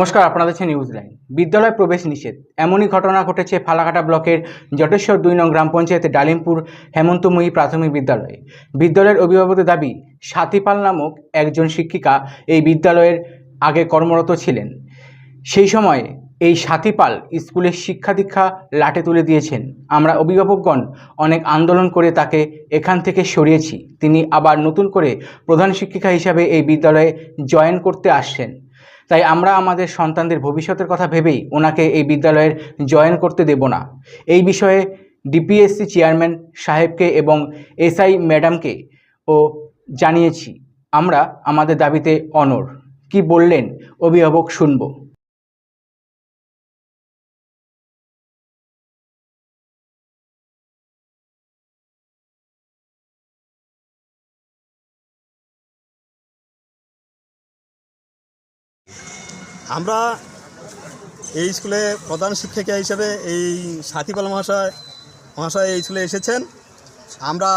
নমস্কার আপনাদের দেখছেন নিউজ লাইন বিদ্যালয় প্রবেশ নিষেধ। এমনই ঘটনা ঘটেছে ফালাকাটা ব্লকের জটেশ্বর দুই নং গ্রাম পঞ্চায়েতের ডালিমপুর হেমন্তময়ী প্রাথমিক বিদ্যালয়ে। বিদ্যালয়ের অভিভাবকদের দাবি সাথীপাল নামক একজন শিক্ষিকা এই বিদ্যালয়ের আগে কর্মরত ছিলেন। সেই সময় এই সাথীপাল স্কুলের শিক্ষা দীক্ষা লাটে তুলে দিয়েছেন। আমরা অভিভাবকগণ অনেক আন্দোলন করে তাকে এখান থেকে সরিয়েছি। তিনি আবার নতুন করে প্রধান শিক্ষিকা হিসাবে এই বিদ্যালয়ে জয়েন করতে আসছেন। তাই আমরা আমাদের সন্তানদের ভবিষ্যতের কথা ভেবেই ওনাকে এই বিদ্যালয়ের জয়েন করতে দেব না। এই বিষয়ে ডিপিএসসি চেয়ারম্যান সাহেবকে এবং এসআই ম্যাডামকে ও জানিয়েছি। আমরা আমাদের দাবিতে অনর কি বললেন অভিভাবক শুনব। আমরা এই স্কুলে প্রধান শিক্ষিকা হিসেবে এই সাথীপাল মহাশয় মহাশয় এই স্কুলে এসেছেন। আমরা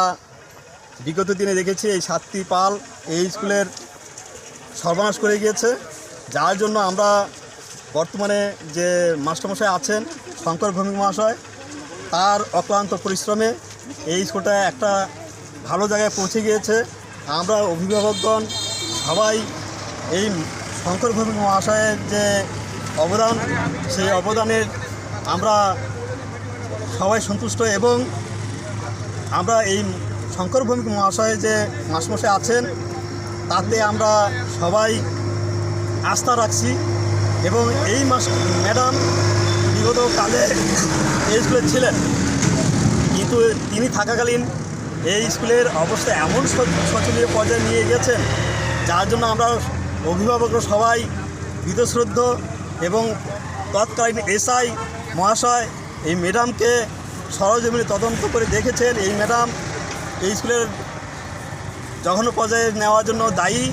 বিগত দিনে দেখেছি এই সাতটি পাল এই স্কুলের সর্বনাশ করে গিয়েছে। যার জন্য আমরা বর্তমানে যে মাস্টারমশাই আছেন, শঙ্কর ভৌমিক মহাশয়, তার অক্লান্ত পরিশ্রমে এই স্কুলটা একটা ভালো জায়গায় পৌঁছে গিয়েছে। আমরা অভিভাবকগণ সবাই এই শঙ্কর ভৌমিক মহাশয়ের যে অবদান, সেই অবদানের আমরা সবাই সন্তুষ্ট এবং আমরা এই শঙ্কর ভৌমিক মহাশয় যে মাসমশাই আছেন, তাতে আমরা সবাই আস্থা রাখছি এবং এই মাস ম্যাডাম বিগত কালে এই স্কুলে ছিলেন। কিন্তু তিনি থাকাকালীন এই স্কুলের অবস্থা এমন শোচ- শোচনীয় পর্যায়ে নিয়ে গেছেন, যার জন্য আমরা অভিভাবকরা সবাই বিতশ্রদ্ধ এবং তৎকালীন এসআই মহাশয় এই ম্যাডামকে সরজমিনে তদন্ত করে দেখেছেন। এই ম্যাডাম এই স্কুলের জঘন্য পর্যায়ে নেওয়ার জন্য দায়ী,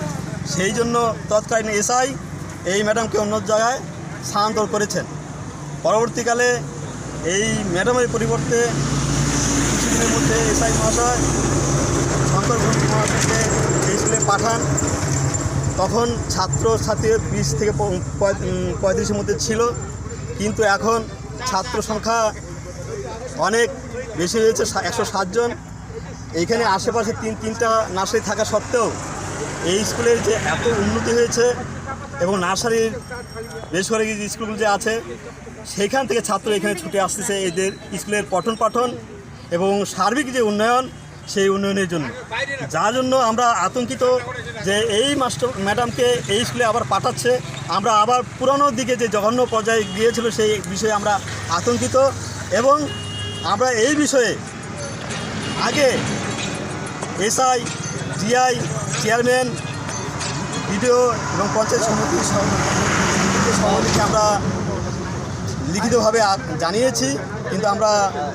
সেই জন্য তৎকালীন এসআই এই ম্যাডামকে অন্য জায়গায় স্থানান্তর করেছেন। পরবর্তীকালে এই ম্যাডামের পরিবর্তে কিছুদিনের মধ্যে এসআই মহাশয় শঙ্কর মহাশয়কে এই স্কুলে পাঠান। তখন ছাত্র ছাত্রী বিশ থেকে পঁয়ত্রিশের মধ্যে ছিল। কিন্তু এখন ছাত্র সংখ্যা অনেক বেশি হয়েছে একশো সাতজন এইখানে আশেপাশে তিন, তিনটা নার্সারি থাকা সত্ত্বেও এই স্কুলের যে এত উন্নতি হয়েছে এবং নার্সারির বেসরকারি যে স্কুলগুলো যে আছে, সেইখান থেকে ছাত্র এখানে ছুটে আসতেছে। এদের স্কুলের পঠন পাঠন এবং সার্বিক যে উন্নয়ন সেই উন্নয়নের জন্য। যার জন্য আমরা আতঙ্কিত যে এই মাস্টার ম্যাডামকে এই স্কুলে আবার পাঠাচ্ছে। আমরা আবার পুরানো দিকে যে জঘন্য পর্যায়ে গিয়েছিল সেই বিষয়ে আমরা আতঙ্কিত এবং আমরা এই বিষয়ে আগে এসআই, জিআই চেয়ারম্যান ভিডিও এবং পঞ্চায়েত সমিতি সভাপতিকে আমরা লিখিতভাবে জানিয়েছি, কিন্তু আমরা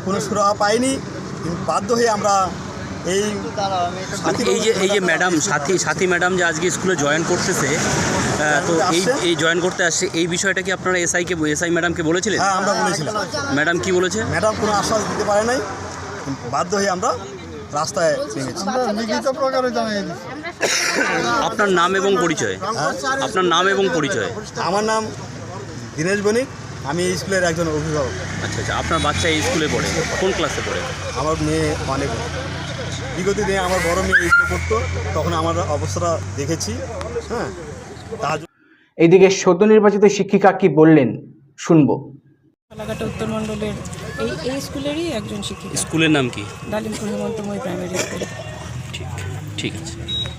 কোনো সুরাহা পাইনি। বাধ্য হয়ে আমরা এই এই যে এই যে ম্যাডাম সাথী সাথী ম্যাডাম যে আজকে স্কুলে জয়েন করতেছে তো এই এই জয়েন করতে আসছে এই বিষয়টা কি আপনারা এসআইকে এসআই ম্যাডামকে বলেছিলেন? হ্যাঁ আমরা বলেছিলাম। ম্যাডাম কি বলেছে? ম্যাডাম কোনো আশ্বাস দিতে পারে নাই। বাধ্য হয়ে আমরা রাস্তায় লিখিত প্রকারে জানিয়ে আপনার নাম এবং পরিচয়। আপনার নাম এবং পরিচয়। আমার নাম দীনেশ বণিক। আমি এই স্কুলের একজন অভিভাবক। আচ্ছা আচ্ছা আপনার বাচ্চা এই স্কুলে পড়ে। কোন ক্লাসে পড়ে? আমার মেয়ে অনেক বিগত দিনে আমার বড় মেয়ে এই করতো পড়তো তখন আমার অবস্থাটা দেখেছি হ্যাঁ? তার এইদিকে সদ্য নির্বাচিত শিক্ষিকা কি বললেন? শুনব। ফালাকাটা উত্তর মণ্ডলের এই এই স্কুলেরই একজন শিক্ষিকা। স্কুলের নাম কি? Dalimpur Hemantamoy primary school. ঠিক ঠিক আছে।